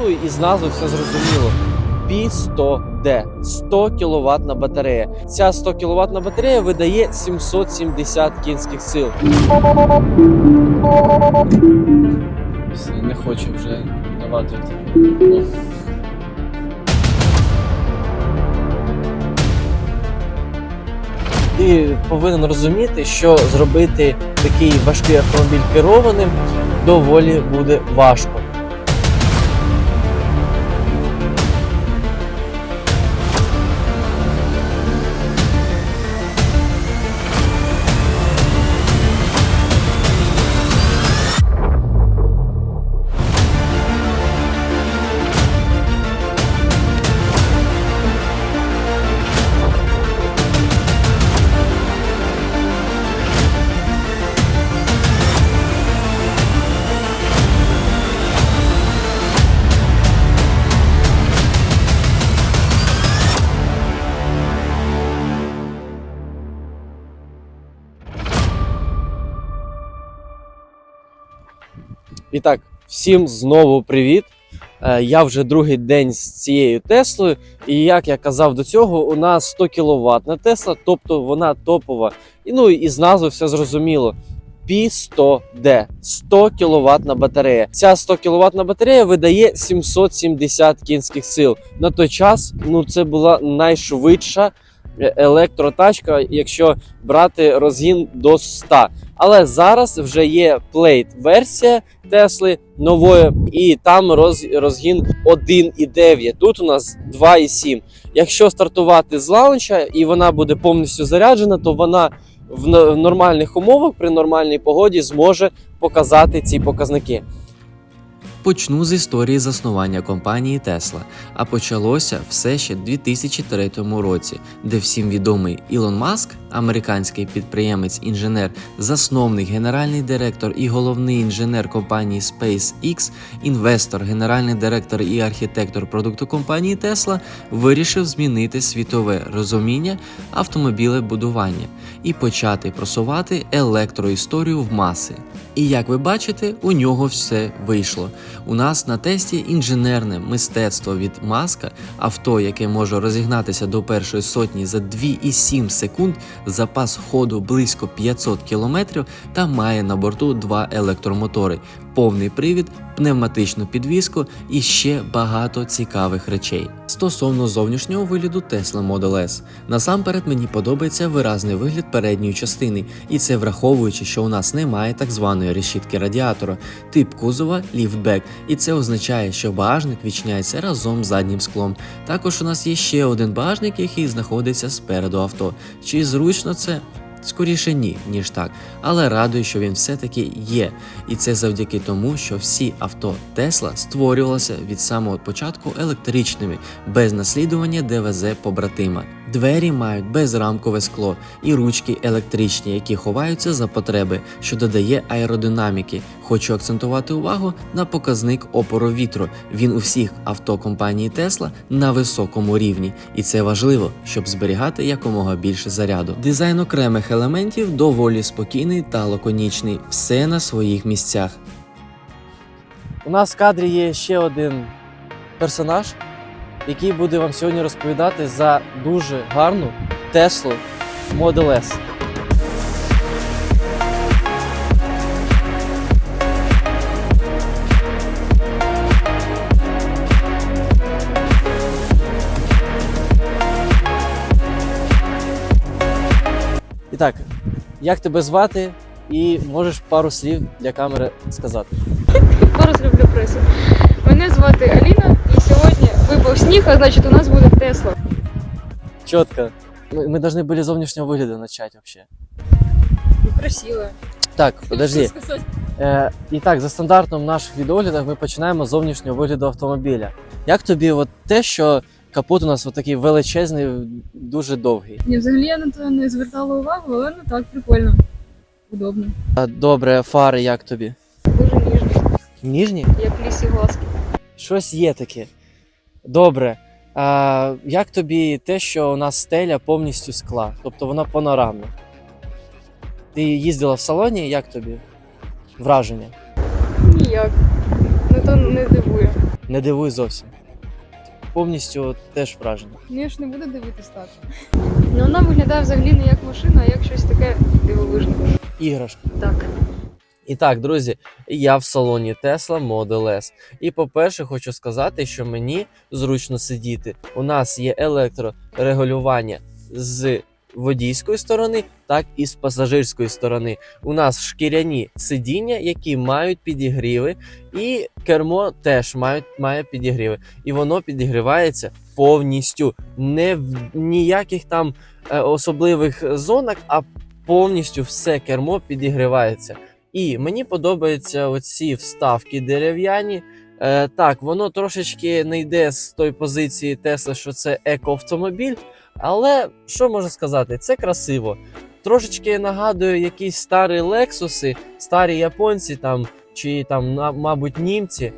Ну і з назви все зрозуміло. P100D 100 кВт батарея. Ця 100 кВт батарея видає 770 кінських сил. Не хочу вже давати. Ти повинен розуміти, що зробити такий важкий автомобіль керованим доволі буде важко. І так, всім знову привіт. Е, Я вже другий день з цією Теслою, і як я казав до цього, у нас 100 кВт Тесла, тобто вона топова. І ну і з назви все зрозуміло. P100D 100 кВт батарея. Ця 100 кВт батарея видає 770 кінських сил. На той час ну це була найшвидша е, електротачка, якщо брати розгін до 100. Але зараз вже є плейт-версія Тесли нової, і там роз, розгін 1,9. Тут у нас 2,7. Якщо стартувати з лаунча і вона буде повністю заряджена, то вона в в нормальних умовах при нормальній погоді зможе показати ці показники. Почну з історії заснування компанії Tesla, а почалося все ще в 2003 році, де всім відомий Ілон Маск, американський підприємець, інженер, засновник, генеральний директор і головний інженер компанії SpaceX, інвестор, генеральний директор і архітектор продукту компанії Tesla, вирішив змінити світове розуміння автомобілебудування і почати просувати електроісторію в маси. І як ви бачите, у нього все вийшло. У нас на тесті інженерне мистецтво від маска, авто, яке може розігнатися до першої сотні за 2,7 секунд, запас ходу близько 500 км та має на борту два електромотори, повний привід, пневматичну підвіску і ще багато цікавих речей. Стосовно зовнішнього вигляду Tesla Model S, насамперед мені подобається виразний вигляд передньої частини, і це враховуючи, що у нас немає так званої решітки радіатора, тип кузова ліфтбек, і це означає, що багажник відчиняється разом з заднім склом. Також у нас є ще один багажник, який знаходиться спереду авто. Чи зручно це? Скоріше ні, ніж так, але радує, що він все-таки є. І це завдяки тому, що всі авто Тесла створювалися від самого початку електричними, без наслідування ДВЗ побратима. Двері мають безрамкове скло і ручки електричні, які ховаються за потреби, що додає аеродинаміки. Хочу акцентувати увагу на показник опору вітру. Він у всіх авто компанії Tesla на високому рівні, і це важливо, щоб зберігати якомога більше заряду. Дизайн окремих елементів доволі спокійний та лаконічний, все на своїх місцях. У нас в кадрі є ще один персонаж, який буде вам сьогодні розповідати за дуже гарну Теслу Model S. І так, як тебе звати? І можеш пару слів для камери сказати. Зараз люблю пресу. Мене звати Аліна, і сьогодні випав сніг, а значить у нас буде Тесла. Четко. Мы, мы должны были с внешнего выгляда начать вообще. Красиво. Так, подожди. Е, і так, за стандартом наших відеоглядах ми починаємо з зовнішнього вигляду автомобіля. Як тобі от те, що капот у нас от такий величезний, дуже довгий? Ні, взагалі я на це не звертала увагу, але ну так, прикольно. Удобно. А, Добре, фари як тобі? Дуже ніжний, Ніжні? як лісі глазки. Щось є таке. Добре. А, як тобі те, що у нас стеля повністю скла, тобто вона панорамна? Ти їздила в салоні, як тобі? Враження? Ніяк. Ну то не дивує. Не дивуй зовсім. Повністю теж вражений. Ну я ж не буду дивитись так. Ну вона виглядає взагалі не як машина, а як щось таке дивовижне. Іграшка. Так. І так, друзі, я в салоні Tesla Model S. І по-перше, хочу сказати, що мені зручно сидіти. У нас є електрорегулювання з водійської сторони, так і з пасажирської сторони. У нас шкіряні сидіння, які мають підігріви, і кермо теж мають, має підігріви. І воно підігрівається повністю. Не в ніяких там е, особливих зонах, а повністю все кермо підігрівається. І мені подобаються оці вставки дерев'яні. Е, так, воно трошечки не йде з тої позиції Тесла, що це екоавтомобіль. Але що можу сказати, це красиво. Трошечки нагадує якісь старі лексуси, старі японці там чи там, мабуть, німці.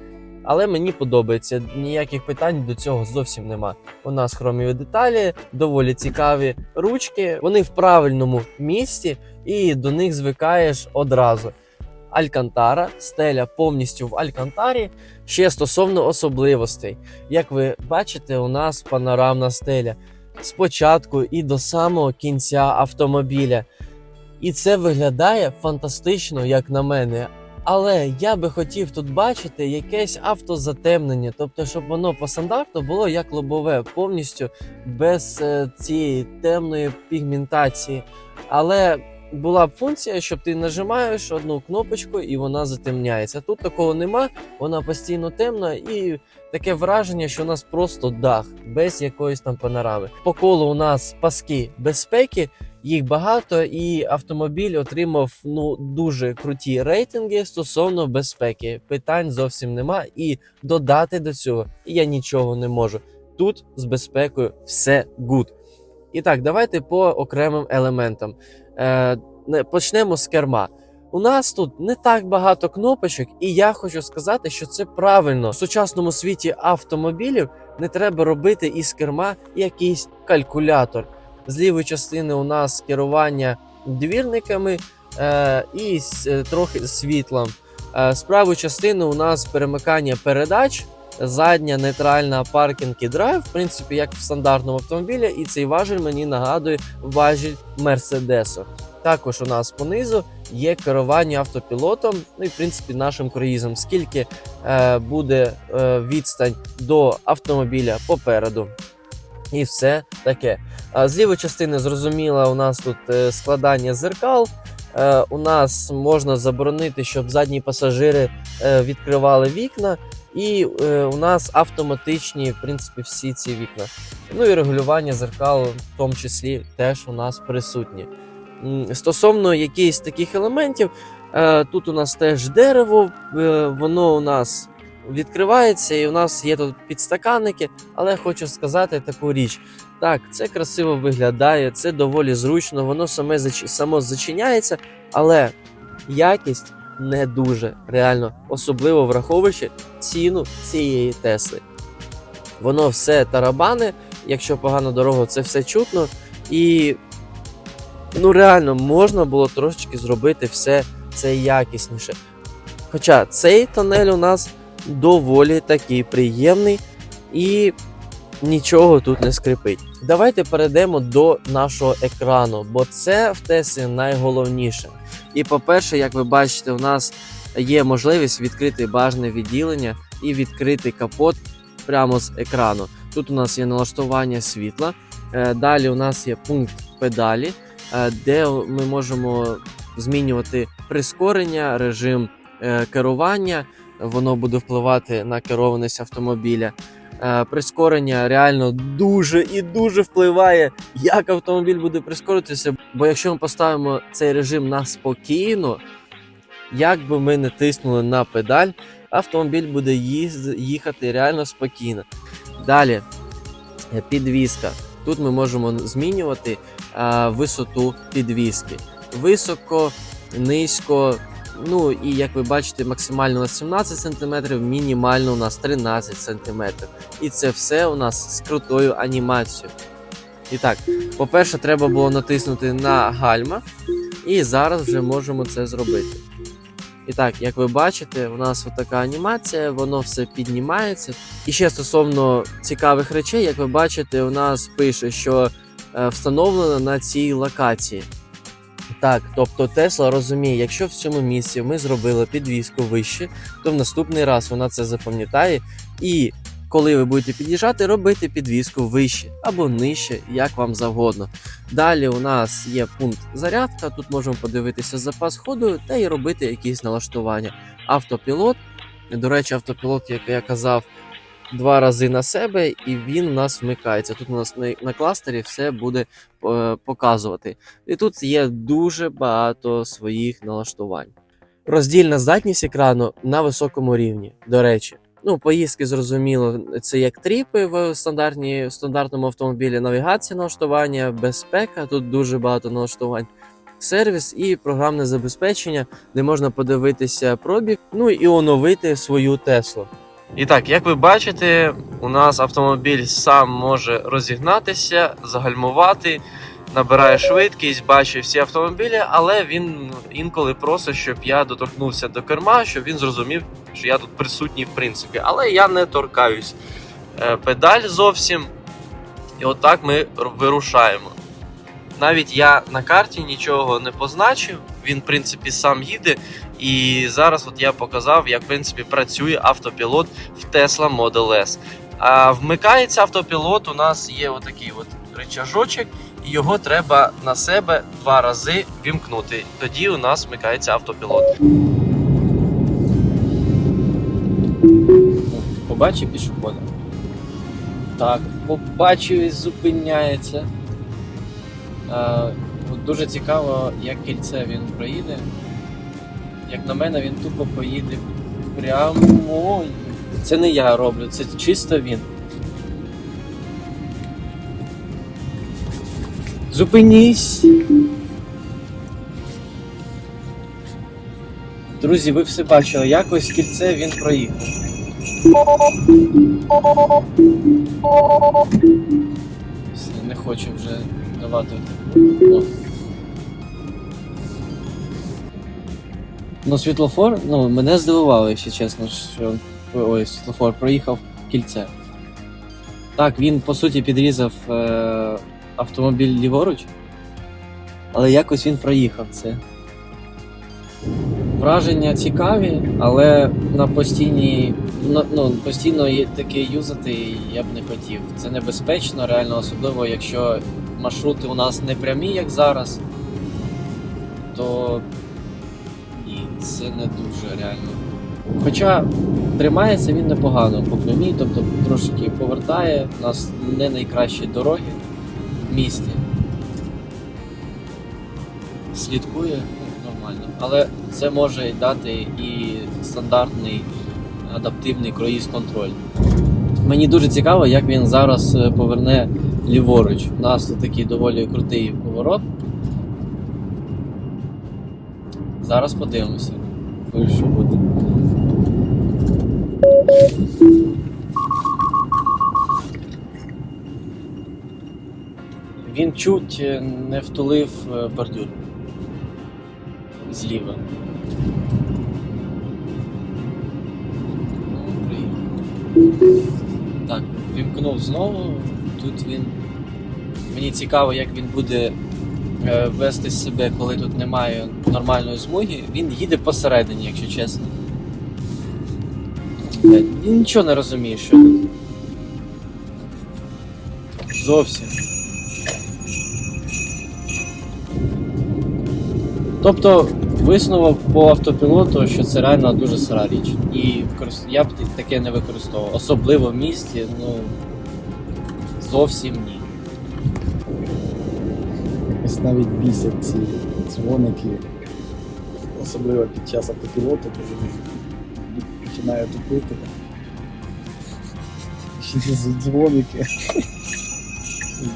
Але мені подобається. Ніяких питань до цього зовсім нема. У нас хромові деталі, доволі цікаві ручки. Вони в правильному місці, і до них звикаєш одразу. Алькантара, стеля повністю в Алькантарі. Ще стосовно особливостей. Як ви бачите, у нас панорамна стеля спочатку і до самого кінця автомобіля. І це виглядає фантастично, як на мене. Але я би хотів тут бачити якесь автозатемнення, тобто, щоб воно по стандарту було як лобове, повністю без е, цієї темної пігментації. Але була б функція, щоб ти нажимаєш одну кнопочку і вона затемняється. Тут такого нема, вона постійно темна і таке враження, що у нас просто дах без якоїсь там панорами. По колу у нас паски безпеки, їх багато, і автомобіль отримав ну дуже круті рейтинги стосовно безпеки. Питань зовсім нема. І додати до цього я нічого не можу. Тут з безпекою все гуд. І так, давайте по окремим елементам. Е, почнемо з керма. У нас тут не так багато кнопочок, і я хочу сказати, що це правильно. В сучасному світі автомобілів не треба робити із керма якийсь калькулятор. З лівої частини у нас керування двірниками е, і е, трохи світлом. Е, з правої частини у нас перемикання передач, задня нейтральна паркінг і драйв, в принципі, як в стандартному автомобілі, і цей важіль мені нагадує важіль Мерседесу. Також у нас понизу є керування автопілотом, ну і в принципі нашим круїзом. Скільки е, буде е, відстань до автомобіля попереду. І все таке. З лівої частини зрозуміло, у нас тут е, складання зеркал. Е, у нас можна заборонити, щоб задні пасажири е, відкривали вікна. І е, у нас автоматичні, в принципі, всі ці вікна. Ну і регулювання зеркал, в тому числі, теж у нас присутні. Стосовно якихось таких елементів, тут у нас теж дерево, воно у нас відкривається, і у нас є тут підстаканники. Але хочу сказати таку річ: так, це красиво виглядає, це доволі зручно, воно саме само зачиняється, але якість не дуже реально, особливо враховуючи ціну цієї Тесли. Воно все тарабани, якщо погана дорога, це все чутно. І ну реально можна було трошечки зробити все це якісніше. Хоча цей тонель у нас доволі такий приємний і нічого тут не скрипить. Давайте перейдемо до нашого екрану, бо це в Теслі найголовніше. І по-перше, як ви бачите, у нас є можливість відкрити бажане відділення і відкрити капот прямо з екрану. Тут у нас є налаштування світла. Е, Далі у нас є пункт педалі, е, де ми можемо змінювати прискорення, режим е, керування. Воно буде впливати на керованість автомобіля. Е, Прискорення реально дуже і дуже впливає, як автомобіль буде прискоритися. Бо якщо ми поставимо цей режим на спокійно, як би ми не тиснули на педаль, автомобіль буде їхати реально спокійно. Далі е, підвізка. Тут ми можемо змінювати е, висоту підвіски. Високо, низько. Ну і як ви бачите, максимально у нас 17 см, мінімально у нас 13 см. І це все у нас з крутою анімацією. І так, по-перше, треба було натиснути на гальма, і зараз вже можемо це зробити. І так, як ви бачите, у нас така анімація, воно все піднімається. І ще стосовно цікавих речей, як ви бачите, у нас пише, що е, встановлено на цій локації. Так, тобто Тесла розуміє, якщо в цьому місці ми зробили підвіску вище, то в наступний раз вона це запам'ятає. І коли ви будете під'їжджати, робити підвіску вище або нижче, як вам завгодно. Далі у нас є пункт зарядка. Тут можемо подивитися запас ходу та й робити якісь налаштування. Автопілот. До речі, автопілот, як я казав, два рази на себе, і він у нас вмикається. Тут у нас на, кластері все буде е, показувати. І тут є дуже багато своїх налаштувань. Роздільна здатність екрану на високому рівні. До речі, ну поїздки зрозуміло, це як тріпи в стандартній в стандартному автомобілі. Навігація налаштування, безпека. Тут дуже багато налаштувань. Сервіс і програмне забезпечення, де можна подивитися пробіг, ну і оновити свою Теслу. І так, як ви бачите, у нас автомобіль сам може розігнатися, загальмувати, набирає швидкість, бачить всі автомобілі, але він інколи просить, щоб я доторкнувся до керма, щоб він зрозумів, що я тут присутній в принципі. Але я не торкаюсь е, педаль зовсім. І отак ми вирушаємо. Навіть я на карті нічого не позначив, він, в принципі, сам їде. І зараз от я показав, як в принципі працює автопілот в Tesla Model S. А вмикається автопілот. У нас є отакий от рычажочок, і його треба на себе два рази вімкнути. Тоді у нас вмикається автопілот. Побачив пішохода? Так, побачив і зупиняється. Е, от дуже цікаво, як кільце він проїде. Як на мене, він тупо поїде прямо. Це не я роблю, це чисто він. Зупинісь! Друзі, ви все бачили, якось кільце він проїхав. Не хочу вже давати. Ну. світлофор, ну, мене здивувало, якщо чесно, що ой, світлофор проїхав кільце. Так, він по суті підрізав е- автомобіль ліворуч, але якось він проїхав це. Враження цікаві, але на постійній ну, постійно таке юзати я б не хотів. Це небезпечно, реально, особливо якщо маршрути у нас не прямі, як зараз, то ні, це не дуже реально. Хоча тримається він непогано по прямій, тобто трошки повертає, у нас не найкращі дороги в місті. Слідкує ну, нормально. Але це може дати і стандартний адаптивний круїз контроль. Мені дуже цікаво, як він зараз е, поверне ліворуч. У нас тут такий доволі крутий поворот. Зараз подивимося, що буде. Він чуть е, не втулив е, бордюр зліва. Ну. Так, вімкнув знову. Тут він. Мені цікаво, як він буде е, вести себе, коли тут немає нормальної змоги. Він їде посередині, якщо чесно. Блядь, Він нічого не розуміє, що тут. Зовсім. Тобто висновок по автопілоту, що це реально дуже сира річ. І я б таке не використовував. Особливо в місті, ну зовсім ні. Ось навіть бісять ці дзвоники, особливо під час автопілоту, коли починає тупити. Ще ці дзвоники.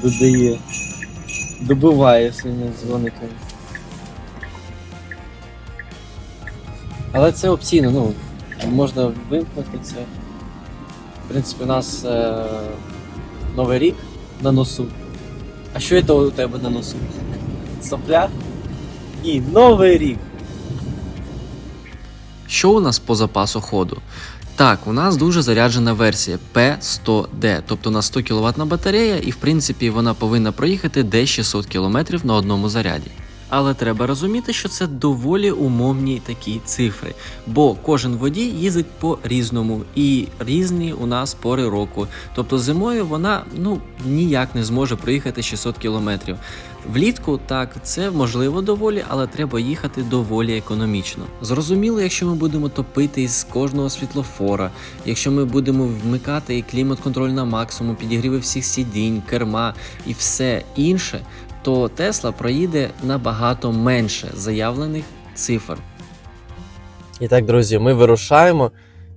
Додає. Добиває своїми дзвониками. Але це опційно, ну, можна вимкнути це. В принципі, у нас е- Новий рік на носу. А що це у тебе на носу? Сопля? І Новий рік! Що у нас по запасу ходу? Так, у нас дуже заряджена версія P100D, тобто на 100 кВт батарея, і в принципі вона повинна проїхати десь 600 км на одному заряді. Але треба розуміти, що це доволі умовні такі цифри, бо кожен водій їздить по різному і різні у нас пори року. Тобто зимою вона ну ніяк не зможе проїхати 600 кілометрів. Влітку так це можливо доволі, але треба їхати доволі економічно. Зрозуміло, якщо ми будемо топити з кожного світлофора, якщо ми будемо вмикати і клімат-контроль на максимум, підігріви всіх сидінь, керма і все інше, то Тесла проїде набагато менше заявлених цифр. І так, друзі, ми вирушаємо.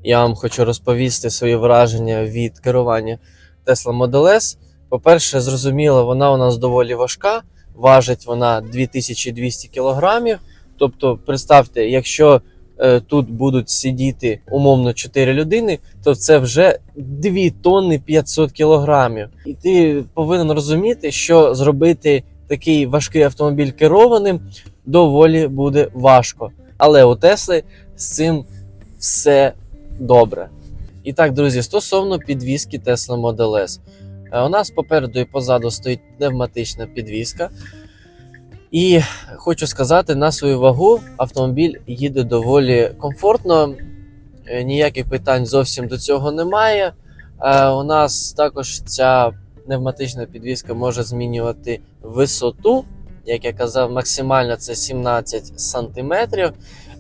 Я вам хочу розповісти свої враження від керування Tesla Model S. По-перше, зрозуміло, вона у нас доволі важка, важить вона 2200 кг. Тобто, представте, якщо е, тут будуть сидіти умовно 4 людини, то це вже 2 тонни 500 кг. І ти повинен розуміти, що зробити такий важкий автомобіль керованим доволі буде важко. Але у Тесли з цим все добре. І так, друзі, стосовно підвіски Tesla Model S. Е, У нас попереду і позаду стоїть пневматична підвіска. І хочу сказати, на свою вагу автомобіль їде доволі комфортно. Е, Ніяких питань зовсім до цього немає. Е, У нас також ця пневматична підвіска може змінювати висоту. Як я казав, максимально це 17 сантиметрів.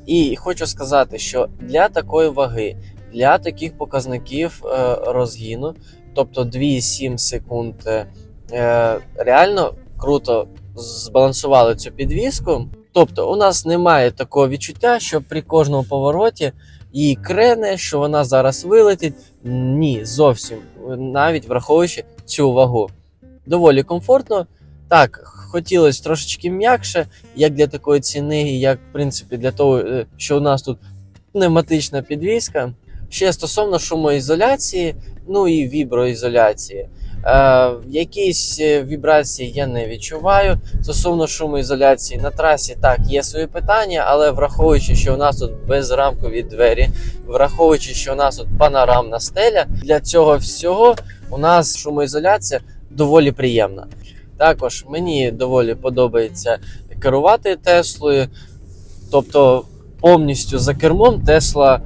І хочу сказати, що для такої ваги, для таких показників е, розгіну, тобто 2,7 секунд, е, е, реально круто збалансували цю підвіску. Тобто, у нас немає такого відчуття, що при кожному повороті її крене, що вона зараз вилетить. Ні, зовсім навіть враховуючи цю вагу. Доволі комфортно. Так, хотілося трошечки м'якше, як для такої ціни, як в принципі для того, е, що у нас тут пневматична підвіска. Ще стосовно шумоізоляції, ну і віброізоляції. Е, якісь е, вібрації я не відчуваю. Стосовно шумоізоляції на трасі, так, є свої питання, але враховуючи, що у нас тут безрамкові двері, враховуючи, що у нас тут панорамна стеля, для цього всього у нас шумоізоляція доволі приємна. Також мені доволі подобається керувати Теслою. Тобто повністю за кермом Тесла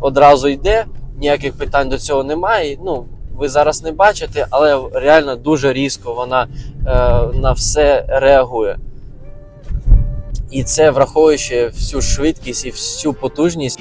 одразу йде, ніяких питань до цього немає. Ну, ви зараз не бачите, але реально дуже різко вона е, на все реагує. І це враховуючи всю швидкість і всю потужність.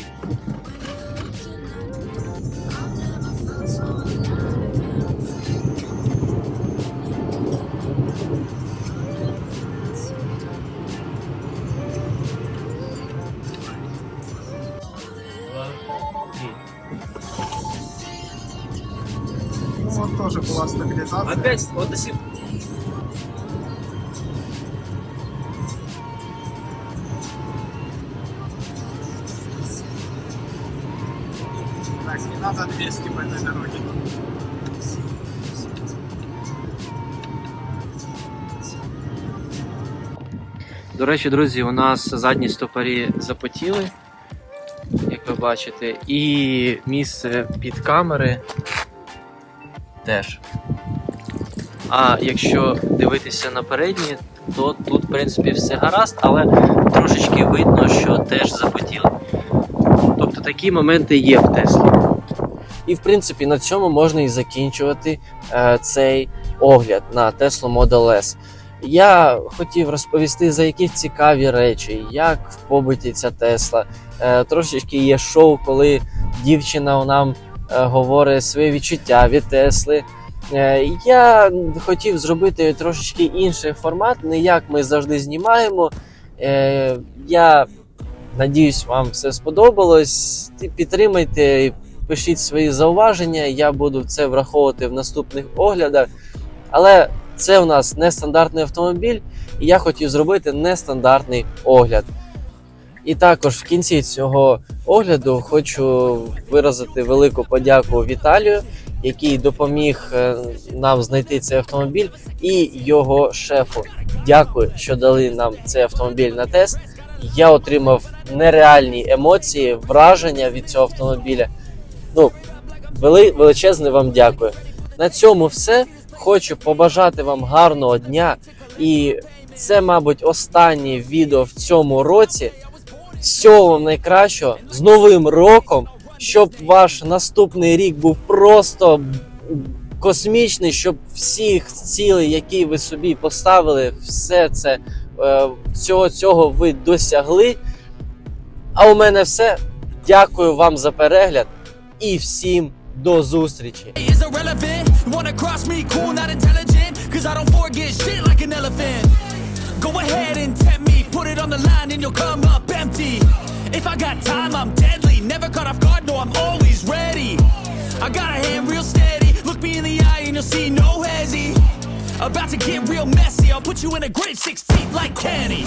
Опять, вот до сих Так, не надо 200 по этой дороге. До речі, друзі, у нас задні стопорі запотіли, як ви бачите, і місце під камери теж. А якщо дивитися на передні, то тут, в принципі, все гаразд, але трошечки видно, що теж запотіли. Тобто такі моменти є в Теслі. І в принципі на цьому можна і закінчувати е, цей огляд на Tesla Model S. Я хотів розповісти за які цікаві речі, як в побуті ця Тесла. Е, трошечки є шоу, коли дівчина нам е, говорить свої відчуття від Тесли. Е, я хотів зробити трошечки інший формат, не як ми завжди знімаємо. Е, я надіюсь, вам все сподобалось. Підтримайте, пишіть свої зауваження. Я буду це враховувати в наступних оглядах. Але це у нас нестандартний автомобіль, і я хотів зробити нестандартний огляд. І також в кінці цього огляду хочу виразити велику подяку Віталію, який допоміг е, нам знайти цей автомобіль, і його шефу. Дякую, що дали нам цей автомобіль на тест. Я отримав нереальні емоції, враження від цього автомобіля. Ну, вели, величезне вам дякую. На цьому все. Хочу побажати вам гарного дня. І це, мабуть, останнє відео в цьому році. Всього вам найкращого з Новим роком, щоб ваш наступний рік був просто космічний, щоб всіх цілей, які ви собі поставили, все це е, всього цього ви досягли. А у мене все. Дякую вам за перегляд і всім до зустрічі! wanna cross me, cool, not intelligent. Cause I don't forget shit like an elephant. Go ahead and tempt me, put it on the line and you'll come up empty. If I got time, I'm deadly. Never caught off guard, no, I'm always ready. I got a hand real steady. Look me in the eye and you'll see no hezzy. About to get real messy. I'll put you in a grave six feet like Kenny.